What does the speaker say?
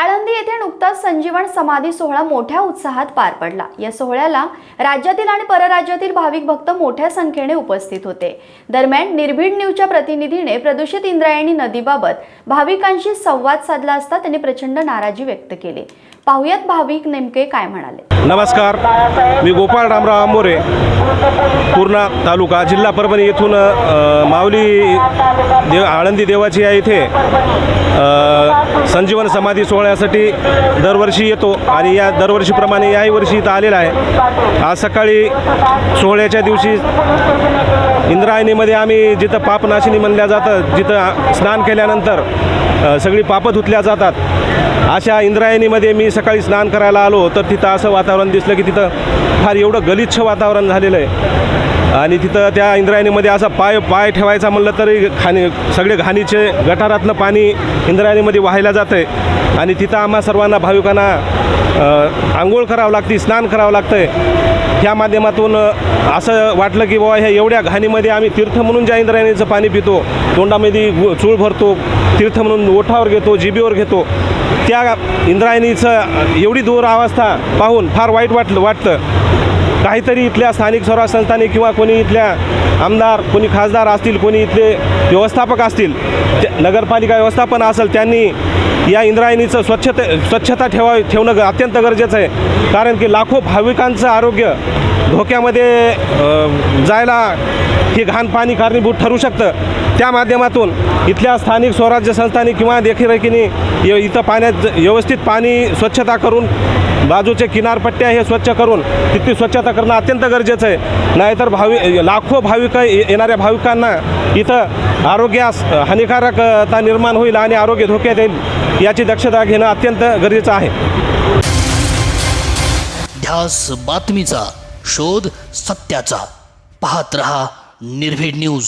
आळंदी येथे नुकताच संजीवन समाधी सोहळा मोठ्या उत्साहात पार पडला. या सोहळ्याला राज्यातील आणि परराज्यातील भाविक भक्त मोठ्या संख्येने उपस्थित होते. दरम्यान निर्भीड न्यूजच्या प्रतिनिधीने प्रदूषित इंद्रायणी नदीबाबत भाविकांशी संवाद साधला असता त्यांनी प्रचंड नाराजी व्यक्त केली. पाहुयात भाविक नेमके काय म्हणाले. नमस्कार. मी गोपाळ रामराव आंबोरे पूर्णा तालुका जिल्हा परभणी येथून माऊली देव आळंदी देवाची या इथे. संजीवन समाधी सोहळ्यासाठी दरवर्षी येतो आणि या दरवर्षीप्रमाणे याही वर्षी इथं आलेला आहे. आज सकाळी सोहळ्याच्या दिवशी इंद्रायणीमध्ये आम्ही जिथं पापनाशिनी म्हणल्या जातं जिथं स्नान केल्यानंतर सगळी पापं धुतल्या जातात. अशा इंद्रायणीमध्ये मी सकाळी स्नान करायला आलो तर तिथं असं वातावरण दिसलं की तिथं फार एवढं गलिच्छ वातावरण झालेलं आहे. आणि तिथं त्या इंद्रायणीमध्ये असा पाय पाय ठेवायचा म्हणलं तरी खाणी सगळे घाणीचे गटारातलं पाणी इंद्रायणीमध्ये वाहायला जातं आहे आणि तिथं आम्हा सर्वांना भाविकांना आंघोळ करावं लागते स्नान करावं लागतं आहे ह्या माध्यमातून असं वाटलं की बाबा ह्या एवढ्या घाणीमध्ये आम्ही तीर्थ म्हणून ज्या इंद्रायणीचं पाणी पितो तोंडामध्ये चूळ भरतो तीर्थ म्हणून ओठावर घेतो जिबीवर घेतो त्या इंद्रायणीचं एवढी दूर अवस्था पाहून फार वाईट वाटलं वाटतं. काहीतरी इथल्या स्थानिक स्वराज संस्थांनी किंवा कोणी इथल्या आमदार कोणी खासदार असतील कोणी इथले व्यवस्थापक असतील ते- नगरपालिका व्यवस्थापन असेल त्यांनी या इंद्रायणीचं स्वच्छते स्वच्छता ठेवा ठेवणं अत्यंत गरजेचं आहे. कारण की लाखो भाविकांचं आरोग्य धोक्यामध्ये जायला हे घाण पाणी कारणीभूत ठरू शकतं. त्या माध्यमातून इथल्या स्थानिक स्वराज्य संस्थांनी किंवा देखीरेखीने य- इथं पाण्यात ज- व्यवस्थित पाणी स्वच्छता करून बाजूचे किनारपट्ट्या हे स्वच्छ करून तिथली स्वच्छता करणं अत्यंत गरजेचं आहे. नाहीतर भावी लाखो भाविक ये- येणाऱ्या भाविकांना इथं आरोग्यास हानिकारकता निर्माण होईल आणि आरोग्य धोक्यात येईल याची दक्षता घेणं अत्यंत गरजेचं आहे. ध्यास बातमीचा शोध सत्याचा. पाहत रहा निर्भीड न्यूज.